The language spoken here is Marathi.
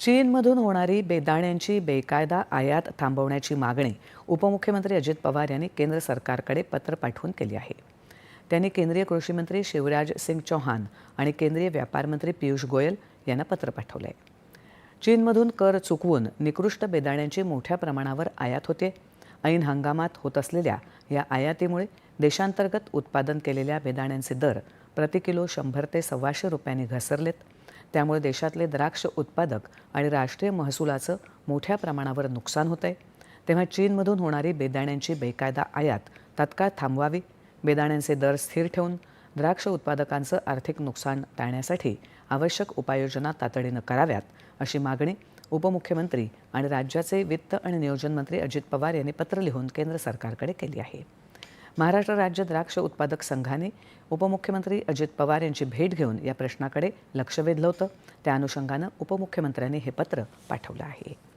चीनमधून होणारी बेदाण्यांची बेकायदा आयात थांबवण्याची मागणी उपमुख्यमंत्री अजित पवार यांनी केंद्र सरकारकडे पत्र पाठवून केली आहे. त्यांनी केंद्रीय कृषी मंत्री शिवराज सिंग चौहान आणि केंद्रीय व्यापार मंत्री पियुष गोयल यांना पत्र पाठवलं आहे चीनमधून कर चुकवून निकृष्ट बेदाण्यांची मोठ्या प्रमाणावर आयात होते. ऐन हंगामात होत असलेल्या या आयातीमुळे देशांतर्गत उत्पादन केलेल्या बेदाण्यांचे दर प्रति किलो शंभर ते सव्वाशे रुपयांनी घसरलेत. त्यामुळे देशातले द्राक्ष उत्पादक आणि राष्ट्रीय महसुलाचं मोठ्या प्रमाणावर नुकसान होत आहे तेव्हा चीनमधून होणारी बेदाण्यांची बेकायदा आयात तत्काळ थांबवावी बेदाण्यांचे दर स्थिर ठेवून द्राक्ष उत्पादकांचं आर्थिक नुकसान टाळण्यासाठी आवश्यक उपाययोजना तातडीनं कराव्यात अशी मागणी उपमुख्यमंत्री आणि राज्याचे वित्त आणि नियोजन मंत्री अजित पवार यांनी पत्र लिहून केंद्र सरकारकडे केली आहे. महाराष्ट्र राज्य द्राक्ष उत्पादक संघाने उपमुख्यमंत्री अजित पवार यांची भेट घेऊन या प्रश्नाकडे लक्ष वेधलं होतं. त्या अनुषंगानं उपमुख्यमंत्र्यांनी हे पत्र पाठवलं आहे.